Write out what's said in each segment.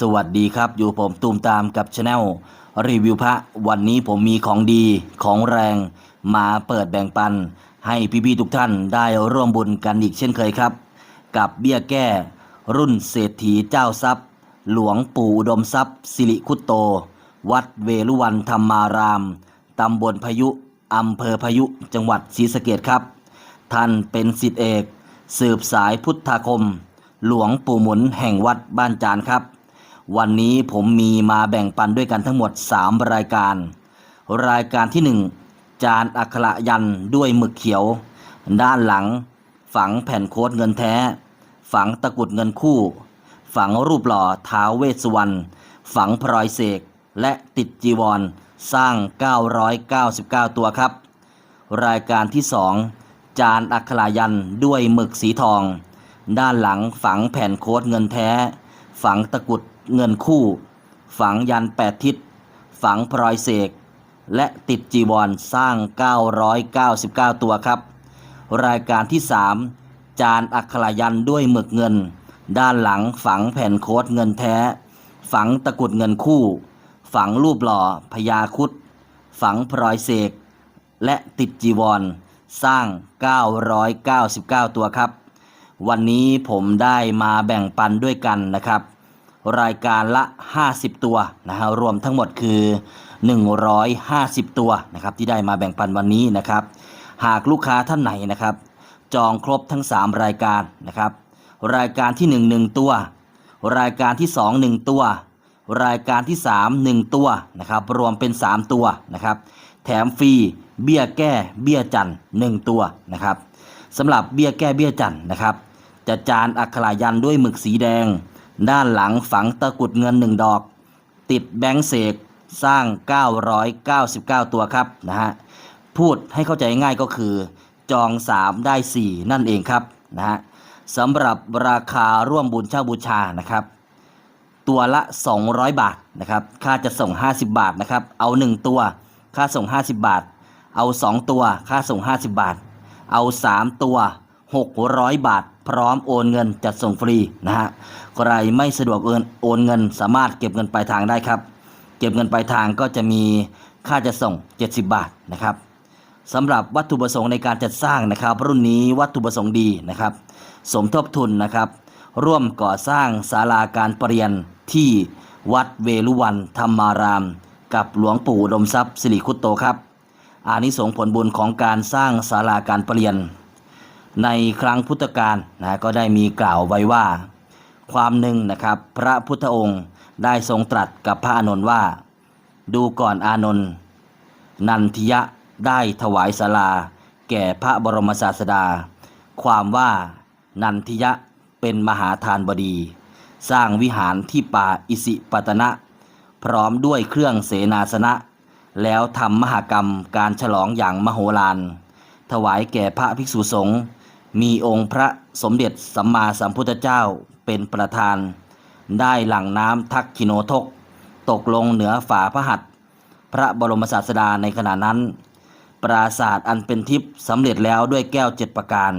สวัสดีครับ อยู่ผมตูมตามกับช anel รีวิวพระ วันนี้ผมมีของดีของแรงมาเปิดแบ่งปัน ให้พี่ๆทุกท่านได้ร่วมบุญกันอีกเช่นเคยครับ กับเบี้ยแก้ รุ่นเศรษฐีเจ้าทรัพย์ หลวงปู่อุดมทรัพย์ สิริคุตโต วัดเวลุวันธรรมารามตำบลพายุอำเภอพายุจังหวัดศรีสะเกดครับ ท่านเป็นสิทธิเอก สืบสายพุทธาคม หลวงปู่หมุนแห่งวัดบ้านจานครับ วันนี้ผมมีมาแบ่งปันด้วยกันทั้งหมด 3 รายการ รายการที่ 1 จานอักขระยันด้วยหมึกเขียว ด้านหลัง ฝังแผ่นโค้ดเงินแท้ ฝังตะกุดเงินคู่ ฝังรูปหล่อท้าวเวสวรรณฝังพลอยเสก และติดจีวร สร้าง 999 ตัวครับ รายการที่ 2 จานอักขรายันด้วยหมึกสีทอง ด้านหลังฝังแผ่นโค้ดเงินแท้ ฝังตะกุด เงินคู่ ฝังยันแปดทิศ ฝังพลอยเสก และติดจีวรสร้าง 999 ตัวครับ รายการที่ 3 จานอักขรายันด้วยหมึกเงิน ด้านหลังฝังแผ่นโค้ดเงินแท้ ฝังตะกุดเงินคู่ ฝังรูปหล่อพญาคุดฝังพลอยเสก และติดจีวรสร้าง 999 ตัวครับ วันนี้ผมได้มาแบ่งปันด้วยกันนะครับ รายการละ 50 ตัวนะฮะรวมทั้งหมดคือ 150 ตัวนะครับที่ได้มาแบ่งปันวันนี้นะครับ หากลูกค้าท่านไหนนะครับ จองครบทั้ง 3 รายการนะครับ รายการที่ 1 1 ตัว รายการที่ 2 1 ตัว รายการที่ 3 1 ตัวนะครับรวมเป็น 3 ตัวนะครับ แถมฟรีเบี้ยแก้เบี้ยจันทร์1ตัวนะครับสำหรับเบี้ยแก้เบี้ยจันทร์นะครับจะจานอักขรายันด้วยหมึกสีแดง ด้านหลังฝังตะกุดเงินหนึ่งดอก ติดแบงค์เสกสร้าง 999 ตัวครับนะฮะพูดให้เข้าใจง่ายก็คือ จอง 3 ได้ 4 นั่นเองครับนะฮะสำหรับราคาร่วมบุญเช่าบูชานะครับ ตัวละ 200 บาทนะครับค่าจะส่ง 50 บาทนะครับ เอา 1 ตัว ค่าส่ง 50 บาท เอา 2 ตัว ค่าส่ง 50 บาท เอา 3 ตัว 600 บาท พร้อมโอนเงินจัดส่งฟรีนะฮะใครไม่สะดวกโอนโอนเงิน สามารถเก็บเงินปลายทางได้ครับ เก็บเงินปลายทางก็จะมีค่าจะส่ง 70 บาทนะครับสำหรับวัตถุประสงค์ในการจัดสร้างนะครับรุ่นนี้วัตถุประสงค์ดีนะครับ สมทบทุนนะครับ ร่วมก่อสร้างศาลาการประเรียนที่วัดเวลุวันธรรมาราม กับหลวงปู่ดมทรัพย์สิริคุตโตครับอานิสงส์ผลบุญของการสร้างศาลาการประเรียน ในครั้งพุทธกาลนะก็ได้มีกล่าวไว้ว่า ความหนึ่งนะครับ พระพุทธองค์ได้ทรงตรัสกับพระอานนท์ว่า ดูก่อนอานนท์นันทิยะได้ถวายศาลา แก่พระบรมศาสดา ความว่านันทิยะเป็นมหาทานบดี สร้างวิหารที่ป่าอิสิปตนะ พร้อมด้วยเครื่องเสนาสนะ แล้วทำมหากรรมการฉลองอย่างมโหฬารถวายแก่พระภิกษุสงฆ์ มีองค์พระสมเด็จสัมมาสัมพุทธเจ้าเป็นประธาน ได้หลั่งน้ำทักขิโนทก ตกลงเหนือฝาพระหัตถ์พระบรมศาสดาในขณะนั้น ปราศาสตร์อันเป็นทิพย์สำเร็จแล้วด้วยแก้วเจ็ดประการ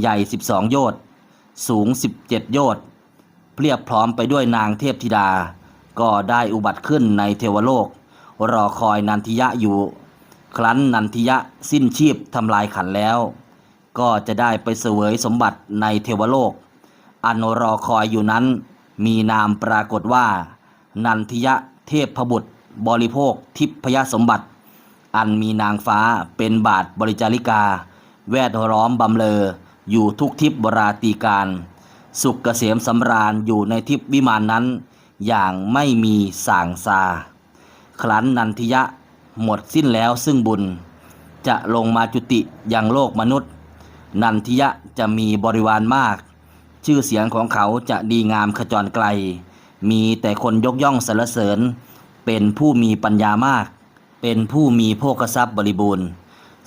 ใหญ่ 12 โยชน์สูง 17 โยชน์เพียบพร้อมไปด้วยนางเทพธิดา ก็ได้อุบัติขึ้นในเทวโลก รอคอยนันทิยะอยู่ ครั้นนันทิยะสิ้นชีพทำลายขันแล้ว ก็จะได้ไปเสวยสมบัติในเทวโลก อันรอคอยอยู่นั้น มีนามปรากฏว่า นันทิยะเทพพบุตร บริโภคทิพยสมบัติ อันมีนางฟ้าเป็นบาทบริจาริกา แวดล้อมบำเลออยู่ทุกทิพบราตีการ สุขเกษมสำราญอยู่ในทิพวิมานนั้น อย่างไม่มีสางซา ครั้นนันทิยะหมดสิ้นแล้วซึ่งบุญ จะลงมาจุติยังโลกมนุษย์ นันทิยะจะมีบริวารมาก ชื่อเสียงของเขาจะดีงามขจรไกล มีแต่คนยกย่องสรรเสริญ เป็นผู้มีปัญญามาก เป็นผู้มีโภคทรัพย์บริบูรณ์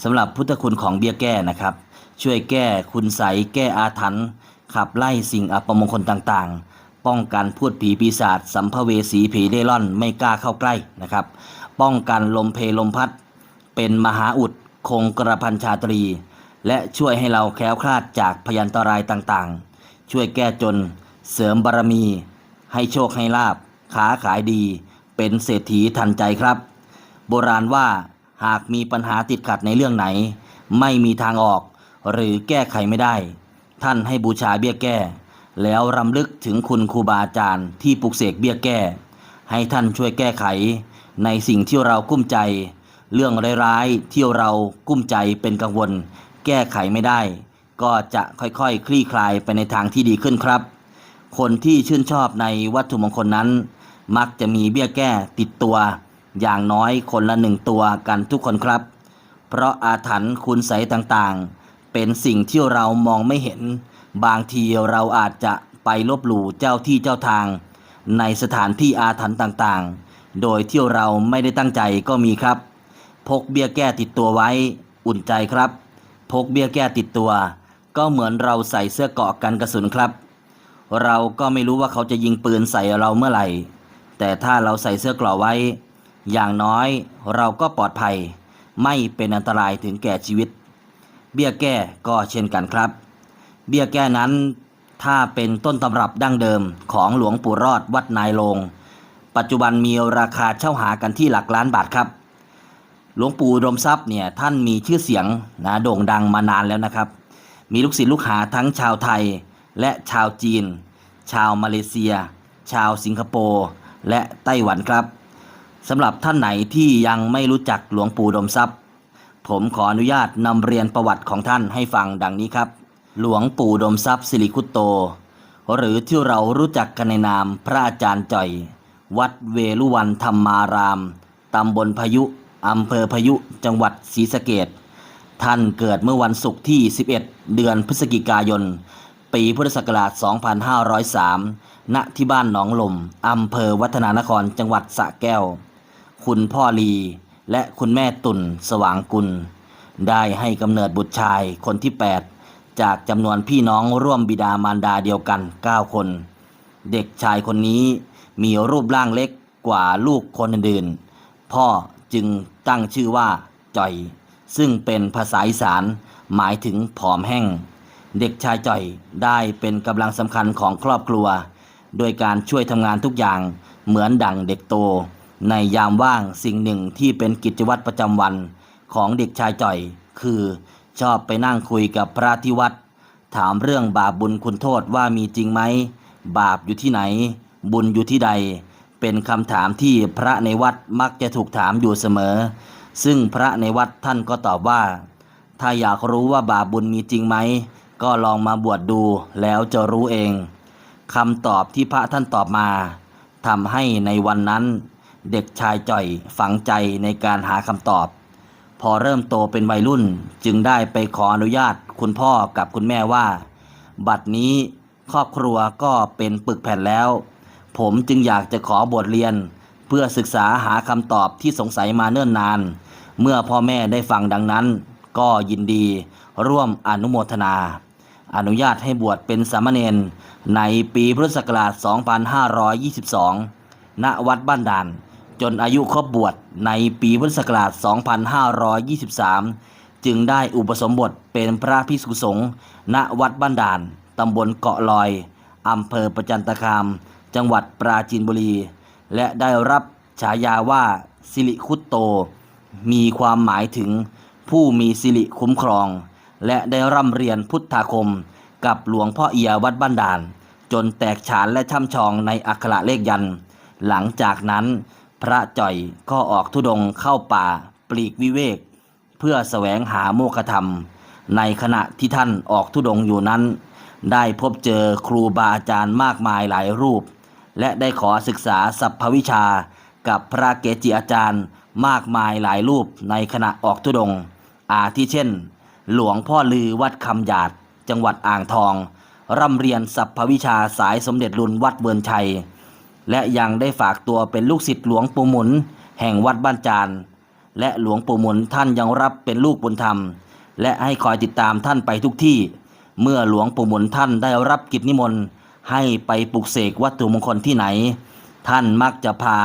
สำหรับพุทธคุณของเบี้ยแก้นะครับ ช่วยแก้คุณใสแก้อาถรรพ์ขับไล่สิ่งอัปมงคลต่างๆ ป้องกันพูดผีปีศาจสัมภเวสีผีเร่ร่อนไม่กล้าเข้าใกล้นะครับ ป้องกันลมเพลลมพัด เป็นมหาอุดคงกระพันชาตรี และช่วยให้เราแคล้วคลาดจากพยันตรายต่างๆ ช่วยแก้จน เสริมบารมี ให้โชคให้ลาบค้าขายดี เป็นเศรษฐีทันใจครับ โบราณว่าหากมีปัญหาติดขัดในเรื่องไหน ไม่มีทางออก หรือแก้ไขไม่ได้ ท่านให้บูชาเบี้ยแก้ แล้วรำลึกถึงคุณครูบาอาจารย์ที่ปลุกเสกเบี้ยแก้ ให้ท่านช่วยแก้ไข ในสิ่งที่เรากุ้มใจ เรื่องร้ายๆที่เรากุ้มใจเป็นกังวล แก้ไขไม่ได้ ก็จะค่อยๆคลี่คลายไปในทางที่ดีขึ้นครับ คนที่ชื่นชอบในวัตถุมงคลนั้น มักจะมีเบี้ยแก้ติดตัว อย่างน้อยคนละหนึ่งตัวกันทุกคนครับ เพราะอาถรรพ์คุณใสยต่างๆ เป็นสิ่งที่เรามองไม่เห็น บางทีเราอาจจะไปลบหลู่เจ้าที่เจ้าทาง ในสถานที่อาถรรพ์ต่างๆ โดยที่เราไม่ได้ตั้งใจก็มีครับ พกเบี้ยแก้ติดตัวไว้ อุ่นใจครับ พกเบี้ยแก้ติดตัว ก็เหมือนเราใส่เสื้อเกาะกันกระสุนครับ เราก็ไม่รู้ว่าเขาจะยิงปืนใส่เราเมื่อไหร่ แต่ถ้าเราใส่เสื้อกราะไว้ อย่างน้อยเราก็ปลอดภัย ไม่เป็นอันตรายถึงแก่ชีวิต เบี้ยแก้ก็เช่นกันครับ เบี้ยแก้นั้น ถ้าเป็นต้นตำรับดั้งเดิมของหลวงปู่รอดวัดนายโลง ปัจจุบันมีราคาเช่าหากันที่หลักล้านบาทครับ หลวงปู่ดมทรัพย์เนี่ยท่านมีชื่อเสียงนะโด่งดังมานานแล้วนะครับ มีลูกศิษย์ลูกหาทั้งชาวไทย และชาวจีน ชาวมาเลเซีย ชาวสิงคโปร์และไต้หวันครับสำหรับท่านไหนที่ยังไม่รู้จักหลวงปู่ดมทรัพย์ ผมขออนุญาตนำเรียนประวัติของท่านให้ฟังดังนี้ครับ หลวงปู่ดมทรัพย์สิริคุตโต หรือที่เรารู้จักกันในนามพระอาจารย์จ่อย วัดเวลุวันธรรมารามตำบลพายุ อำเภอพายุจังหวัดศรีสะเกดท่านเกิดเมื่อวันศุกร์ที่ 11 เดือนพฤศจิกายน ปีพุทธศักราช 2503 ณ ที่บ้านหนองลม อำเภอวัฒนานคร จังหวัดสระแก้ว คุณพ่อลี และคุณแม่ตุ่นสว่างกุล ได้ให้กำเนิดบุตรชายคนที่ 8 จากจำนวนพี่น้องร่วมบิดามารดาเดียวกัน 9 คน เด็กชายคนนี้มีรูปร่างเล็กกว่าลูกคนอื่น พ่อ จึงตั้งชื่อว่าจ่อย ซึ่งเป็นภาษาอีสานหมายถึงผอมแห้ง เด็กชายจ่อยได้เป็นกำลังสำคัญของครอบครัว โดยการช่วยทำงานทุกอย่างเหมือนดั่งเด็กโต ในยามว่างสิ่งหนึ่งที่เป็นกิจวัตรประจำวันของเด็กชายจ่อย คือชอบไปนั่งคุยกับพระที่วัด ถามเรื่องบาปบุญคุณโทษว่ามีจริงไหม บาปอยู่ที่ไหน บุญอยู่ที่ใด เป็นคำถามที่พระในวัดมักจะถูกถามอยู่เสมอ ซึ่งพระในวัดท่านก็ตอบว่า ถ้าอยากรู้ว่าบาปบุญมีจริงไหม ก็ลองมาบวชดดูแล้วจะรู้เองคำตอบที่พระท่านตอบมาทำให้ในวันนั้น เด็กชายจ่อยฝังใจในการหาคำตอบ พอเริ่มโตเป็นวัยรุ่นจึงได้ไปขออนุญาตคุณพ่อกับคุณแม่ว่า บัดนี้ครอบครัวก็เป็นปึกแผ่นแล้ว ผมจึงอยากจะขอบทเรียน เพื่อศึกษาหาคำตอบที่สงสัยมาเนิ่นนาน เมื่อพ่อแม่ได้ฟังดังนั้น ก็ยินดีร่วมอนุโมทนา อนุญาตให้บวชเป็นสามเณรในปีพุทธศักราช 2522 ณ วัดบ้านด่าน จนอายุครบบวชในปีพุทธศักราช 2523 จึงได้อุปสมบทเป็นพระภิกษุสงฆ์ณวัดบ้านด่าน ตำบลเกาะลอย อำเภอประจันตคาม จังหวัดปราจีนบุรี และได้รับฉายาว่าสิริคุตโต มีความหมายถึงผู้มีสิริคุ้มครอง และได้ร่ำเรียนพุทธาคมกับหลวงพ่อเอียวัดบ้านด่าน จนแตกฉานและช่ำชองในอักขระเลขยัน หลังจากนั้น พระจ่อยก็ออกธุดงเข้าป่าปลีกวิเวก เพื่อแสวงหาโมฆะธรรม ในขณะที่ท่านออกธุดงอยู่นั้น ได้พบเจอครูบาอาจารย์มากมายหลายรูป และได้ขอศึกษาสัพพวิชา กับพระเกจิอาจารย์ มากมายหลายรูปในขณะออกธุดง อาทิเช่น หลวงพ่อลือวัดคำหยาด จังหวัดอ่างทอง ร่ำเรียนสัพพวิชาสายสมเด็จรุนวัดเวินชัย และยังได้ฝากตัวเป็นลูกศิษย์หลวงปู่หมุน แห่งวัดบ้านจานและหลวงปู่หมุนท่านยังรับเป็นลูกบุญธรรม และให้คอยติดตามท่านไปทุกที่ เมื่อหลวงปู่หมุนท่านได้รับกิจนิมนต์ ให้ไปปลุกเสกวัตถุมงคลที่ไหน ท่านมักจะพา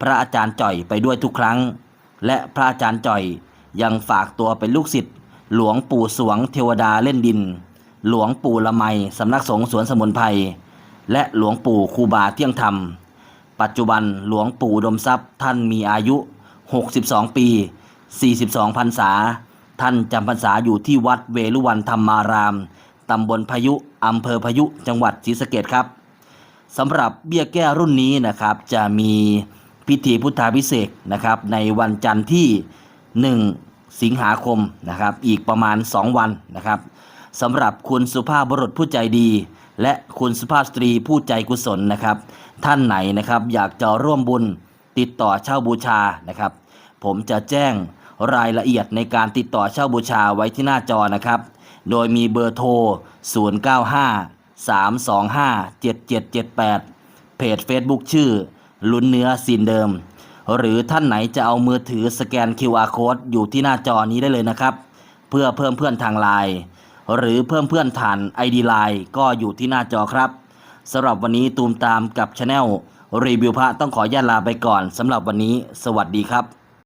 พระอาจารย์จ่อยไปด้วยทุกครั้ง และพระอาจารย์จ่อยยังฝากตัวเป็นลูกศิษย์หลวงปู่สวงเทวดาเล่นดิน หลวงปู่ละไมสำนักสงฆ์สวนสมุนไพรและหลวงปู่ครูบาเที่ยงธรรม ปัจจุบันหลวงปู่ดมทรัพย์ท่านมีอายุ 62 ปี 42พรรษา ท่านจำพรรษาอยู่ที่วัดเวลุวันธรรมาราม ตำบลพายุ อำเภอพายุจังหวัดศรีสะเกษครับสำหรับเบี้ยแก้รุ่นนี้นะครับจะมีพิธีพุทธาพิเศษนะครับในวันจันทร์ที่ 1 สิงหาคมนะครับอีกประมาณ 2 วันนะครับสำหรับคุณสุภาพบุรุษผู้ใจดี และคุณสุภาพสตรีผู้ใจกุศลนะครับ ท่านไหนนะครับอยากจะร่วมบุญติดต่อเช่าบูชานะครับ ผมจะแจ้งรายละเอียดในการติดต่อเช่าบูชาไว้ที่หน้าจอนะครับ โดยมีเบอร์โทร 095 325 7778 เพจ Facebook ชื่อ ลุ้นเนื้อซีนเดิม หรือท่านไหนจะเอามือถือสแกน QR Code อยู่ที่หน้าจอนี้ได้เลยนะครับ เพื่อเพิ่มเพื่อนทางไลน์หรือเพิ่มเพื่อนฐาน ID ไลน์ก็อยู่ที่หน้าจอครับสำหรับวันนี้ตูมตามกับช anel รีวิวพระต้องขอญาตลาไปก่อนสำหรับวันนี้ สวัสดีครับ